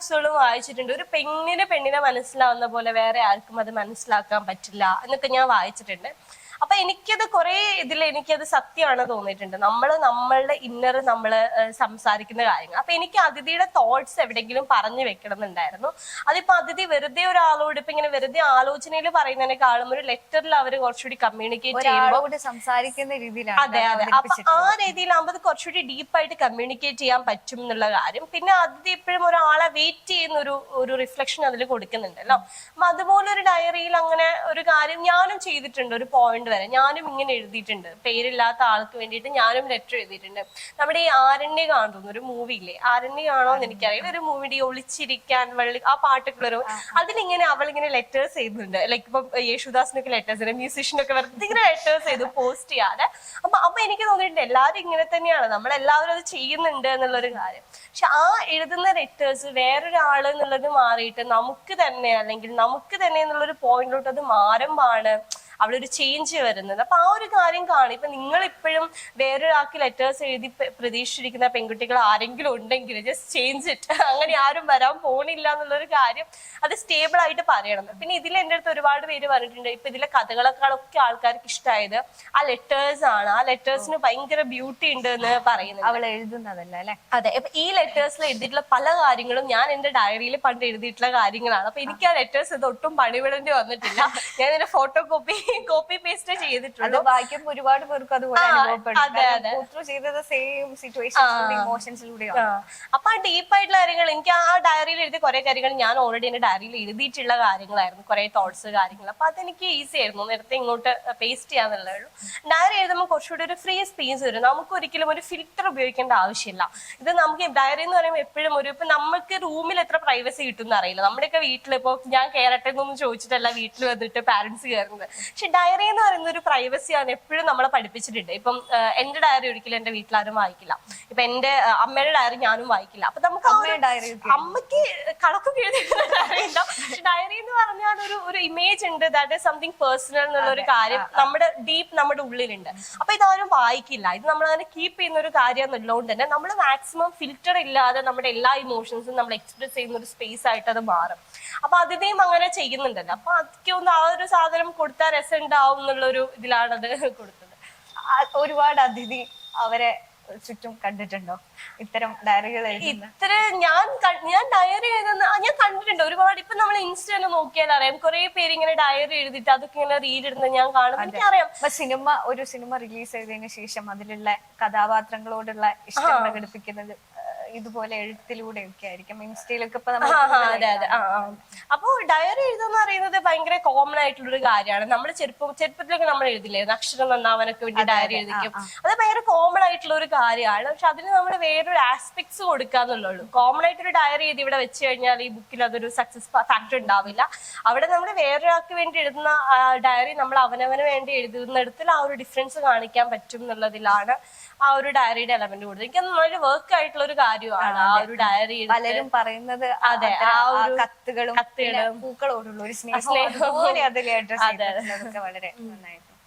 ബുക്സുകളും വായിച്ചിട്ടുണ്ട്. ഒരു പെണ്ണിന് പെണ്ണിനെ മനസ്സിലാവുന്ന പോലെ വേറെ ആർക്കും അത് മനസ്സിലാക്കാൻ പറ്റില്ല എന്നൊക്കെ ഞാൻ വായിച്ചിട്ടുണ്ട്. അപ്പൊ എനിക്കത് കുറെ ഇതിൽ എനിക്കത് സത്യമാണ് തോന്നിയിട്ടുണ്ട്. നമ്മൾ നമ്മളുടെ ഇന്നർ നമ്മൾ സംസാരിക്കുന്ന കാര്യങ്ങൾ. അപ്പൊ എനിക്ക് അതിഥിയുടെ തോട്ട്സ് എവിടെയെങ്കിലും പറഞ്ഞു വെക്കണം എന്നുണ്ടായിരുന്നു അതിപ്പോ അതിഥി വെറുതെ ഒരാളോട് ഇപ്പൊ ഇങ്ങനെ വെറുതെ ആലോചനയിൽ പറയുന്നതിനേക്കാളും ഒരു ലെറ്ററിൽ അവർ കുറച്ചുകൂടി കമ്മ്യൂണിക്കേറ്റ് ചെയ്യുമ്പോൾ സംസാരിക്കുന്ന രീതിയിലാണ് അതെ അതെ. അപ്പൊ ആ രീതിയിലാകുമ്പോൾ അത് കുറച്ചുകൂടി ഡീപ്പായിട്ട് കമ്മ്യൂണിക്കേറ്റ് ചെയ്യാൻ പറ്റും എന്നുള്ള കാര്യം. പിന്നെ അതിഥി എപ്പോഴും ഒരാളെ വെയിറ്റ് ചെയ്യുന്ന ഒരു ഒരു റിഫ്ലക്ഷൻ അതിൽ കൊടുക്കുന്നുണ്ടല്ലോ. അപ്പൊ അതുപോലെ ഒരു ഡയറിയിൽ അങ്ങനെ ഒരു കാര്യം ഞാനും ചെയ്തിട്ടുണ്ട്. ഒരു പോയിന്റ് വരെ. ഞാനും ഇങ്ങനെ എഴുതിയിട്ടുണ്ട്. പേരില്ലാത്ത ആൾക്ക് വേണ്ടിയിട്ട് ഞാനും ലെറ്റർ എഴുതിയിട്ടുണ്ട്. നമ്മുടെ ഈ ആരണ്യ കാണുന്നു ഒരു മൂവി ഇല്ലേ? ആരണ്യ കാണോ എന്ന് എനിക്കറിയില്ല. ഒരു മൂവിയുടെ ഒളിച്ചിരിക്കാൻ വെള്ളി ആ പാട്ടൊക്കെ വരും അതിലിങ്ങനെ ഇങ്ങനെ ലെറ്റേഴ്സ് ചെയ്യുന്നുണ്ട് ലൈക്ക് ഇപ്പം യേശുദാസിനൊക്കെ ലെറ്റേഴ്സ് മ്യൂസീഷ്യനൊക്കെ വെറുതെ ഇങ്ങനെ ലെറ്റേഴ്സ് ചെയ്ത് പോസ്റ്റ് ചെയ്യാതെ. അപ്പൊ അപ്പൊ എനിക്ക് തോന്നിയിട്ടുണ്ട് എല്ലാവരും ഇങ്ങനെ തന്നെയാണ്. നമ്മൾ എല്ലാവരും അത് ചെയ്യുന്നുണ്ട് എന്നുള്ളൊരു കാര്യം. പക്ഷെ ആ എഴുതുന്ന ലെറ്റേഴ്സ് വേറൊരാൾ എന്നുള്ളത് മാറിയിട്ട് നമുക്ക് തന്നെ അല്ലെങ്കിൽ നമുക്ക് തന്നെ എന്നുള്ളൊരു പോയിന്റിലോട്ട് അത് മാറുമ്പാണ് അവിടെ ഒരു ചേഞ്ച് വരുന്നത്. അപ്പൊ ആ ഒരു കാര്യം കാണും. ഇപ്പൊ നിങ്ങൾ ഇപ്പോഴും വേറൊരാൾക്ക് ലെറ്റേഴ്സ് എഴുതി പ്രതീക്ഷിച്ചിരിക്കുന്ന പെൺകുട്ടികൾ ആരെങ്കിലും ഉണ്ടെങ്കിൽ ജസ്റ്റ് ചേഞ്ച് ഇറ്റ് അങ്ങനെ ആരും വരാൻ പോണില്ല എന്നുള്ളൊരു കാര്യം അത് സ്റ്റേബിൾ ആയിട്ട് പറയണം. പിന്നെ ഇതിൽ എന്റെ അടുത്ത് ഒരുപാട് പേര് പറഞ്ഞിട്ടുണ്ട്. ഇപ്പൊ ഇതിലെ കഥകളെക്കാളൊക്കെ ആൾക്കാർക്ക് ഇഷ്ടമായത് ആ ലെറ്റേഴ്സ് ആണ്. ആ ലെറ്റേഴ്സിന് ഭയങ്കര ബ്യൂട്ടി ഉണ്ട് എന്ന് പറയുന്നത്. അവൾ എഴുതുന്നതല്ല അല്ലെ? അതെ. അപ്പൊ ഈ ലെറ്റേഴ്സിൽ എഴുതിയിട്ടുള്ള പല കാര്യങ്ങളും ഞാൻ എന്റെ ഡയറിയിൽ പണ്ട് എഴുതിയിട്ടുള്ള കാര്യങ്ങളാണ്. അപ്പൊ എനിക്ക് ആ ലെറ്റേഴ്സ് ഇത് ഒട്ടും പണിവിടേണ്ടി വന്നിട്ടില്ല. ഞാൻ ഇതിന്റെ ഫോട്ടോ കോപ്പി കോപ്പി പേസ്റ്റ് ചെയ്തിട്ടുണ്ട് ചെയ്തിട്ടുള്ളൂ വായിക്കുമ്പോൾ ഒരുപാട് പേർക്ക് അതുപോലെ അനുഭവപ്പെടും. ചെയ്തത് സെയിം. അപ്പൊ ആ ഡീപ്പ് ആയിട്ടുള്ള കാര്യങ്ങൾ എനിക്ക് ആ ഡയറിയിൽ എഴുതിയ കുറെ കാര്യങ്ങൾ ഞാൻ ഓൾറെഡി എന്റെ ഡയറിയിൽ എഴുതിയിട്ടുള്ള കാര്യങ്ങളായിരുന്നു. കുറെ തോട്ട്സ് കാര്യങ്ങൾ. അപ്പൊ അതെനിക്ക് ഈസി ആയിരുന്നു. നേരത്തെ ഇങ്ങോട്ട് പേസ്റ്റ് ചെയ്യാന്നുള്ളേ ഉള്ളൂ. ഡയറി എഴുതുമ്പോൾ കുറച്ചുകൂടി ഒരു ഫ്രീ സ്പേസ് വരും. നമുക്ക് ഒരിക്കലും ഒരു ഫിൽറ്റർ ഉപയോഗിക്കേണ്ട ആവശ്യമില്ല. ഇത് നമുക്ക് ഡയറി എന്ന് പറയുമ്പോൾ എപ്പോഴും ഒരു ഇപ്പൊ നമുക്ക് റൂമിൽ എത്ര പ്രൈവസി കിട്ടും അറിയില്ല. നമ്മുടെയൊക്കെ വീട്ടിൽ ഇപ്പൊ ഞാൻ കയറട്ടെ എന്നൊന്നും ചോദിച്ചിട്ടല്ല വീട്ടിൽ വന്നിട്ട് പാരന്റ്സ് കയറുന്നത് പക്ഷെ ഡയറി എന്ന് പറയുന്ന ഒരു പ്രൈവസിയാണ് എപ്പോഴും നമ്മളെ പഠിപ്പിച്ചിട്ടുണ്ട്. ഇപ്പം എന്റെ ഡയറി ഒരിക്കലും എന്റെ വീട്ടിലാരും വായിക്കില്ല. ഇപ്പൊ എന്റെ അമ്മയുടെ ഡയറി ഞാനും വായിക്കില്ല. അപ്പൊ നമുക്ക് ഡയറി അമ്മയ്ക്ക് കണക്കൊക്കെ എഴുതിയിട്ടുള്ള ഡയറി ഉണ്ടാവും ഡയറി എന്ന് പറഞ്ഞാൽ ഒരു ഒരു ഇമേജ് ഉണ്ട്. ദാറ്റ് ഇസ് സംതിങ് പേഴ്സണൽ എന്നുള്ള ഒരു കാര്യം നമ്മുടെ ഡീപ്പ് നമ്മുടെ ഉള്ളിലുണ്ട്. അപ്പൊ ഇതാരും വായിക്കില്ല. ഇത് നമ്മൾ അങ്ങനെ കീപ്പ് ചെയ്യുന്ന ഒരു കാര്യം എന്നുള്ളതുകൊണ്ട് തന്നെ നമ്മൾ മാക്സിമം ഫിൽറ്റർ ഇല്ലാതെ നമ്മുടെ എല്ലാ ഇമോഷൻസും നമ്മൾ എക്സ്പ്രസ് ചെയ്യുന്ന ഒരു സ്പേസ് ആയിട്ട് അത് മാറും. അപ്പൊ അതിനെയും അങ്ങനെ ചെയ്യുന്നുണ്ടല്ലോ. അപ്പൊ അതൊക്കെ ഒന്ന് ആ ഒരു സാധനം കൊടുത്താൽ രസം ഉണ്ടാവും എന്നുള്ളൊരു ഇതിലാണ് അത് കൊടുത്തത് ഒരുപാട് അതിഥി അവരെ ചുറ്റും കണ്ടിട്ടുണ്ടോ? ഇത്തരം ഡയറികൾ ഇത്ര ഞാൻ ഞാൻ ഡയറി എഴുതുന്ന ഞാൻ കണ്ടിട്ടുണ്ട്. ഒരുപാട് ഇപ്പൊ നമ്മൾ ഇൻസ്റ്റ തന്നെ നോക്കിയാൽ അറിയാം. കുറെ പേര് ഇങ്ങനെ ഡയറി എഴുതിട്ട് അതൊക്കെ ഇങ്ങനെ റീഡ് ഇടുന്നത് ഞാൻ കാണും എനിക്കറിയാം. സിനിമ ഒരു സിനിമ റിലീസ് ചെയ്തതിനു ശേഷം അതിലുള്ള കഥാപാത്രങ്ങളോടുള്ള ഇഷ്ടം പ്രകടിപ്പിക്കുന്നത് ആ, എഴുത്തിലൂടെ ഒക്കെ ആയിരിക്കും. ഇൻസ്റ്റയിലൊക്കെ ഇപ്പൊ നമ്മൾ ആ, ആ, അതെ അതെ. ആ ആ. അപ്പോ ഡയറി എഴുതുന്ന പറയുന്നത് ഭയങ്കര കോമൺ ആയിട്ടുള്ള ഒരു കാര്യമാണ്. നമ്മൾ ചെറുപ്പം ചെറുപ്പത്തിലൊക്കെ നമ്മൾ എഴുതില്ലേ? അക്ഷരം നന്നാവാനൊക്കെ വേണ്ടി ഡയറി എഴുതിക്കും. അത് ഭയങ്കര കോമൺ ആയിട്ടുള്ള ഒരു കാര്യമാണ്. പക്ഷെ അതിന് നമ്മൾ വേറൊരു ആസ്പെക്ട്സ് കൊടുക്കാന്നുള്ളൂ കോമൺ ആയിട്ടൊരു ഡയറി എഴുതി ഇവിടെ വെച്ച് കഴിഞ്ഞാൽ ഈ ബുക്കിൽ അതൊരു സക്സസ് ഫാക്ടർ ഉണ്ടാവില്ല. അവിടെ നമ്മൾ വേറൊരാൾക്ക് വേണ്ടി എഴുതുന്ന ഡയറി നമ്മൾ അവനവന് വേണ്ടി എഴുതുന്നിടത്തിൽ ആ ഒരു ഡിഫറൻസ് കാണിക്കാൻ പറ്റും എന്നുള്ളതിലാണ് ആ ഒരു ഡയറിയുടെ എലമെന്റ് കൂടുതൽ എനിക്ക് നല്ലൊരു വർക്ക് ആയിട്ടുള്ള ഒരു കാര്യമാണ്. ആ ഒരു ഡയറി പലരും പറയുന്നത് അതെ, ആ ഒരു കത്തുകളും പൂക്കളോടുള്ള ഒരു സ്നേഹം. അതുപോലെ അതിൽ അഡ്രസ് വളരെ നന്നായിട്ട്.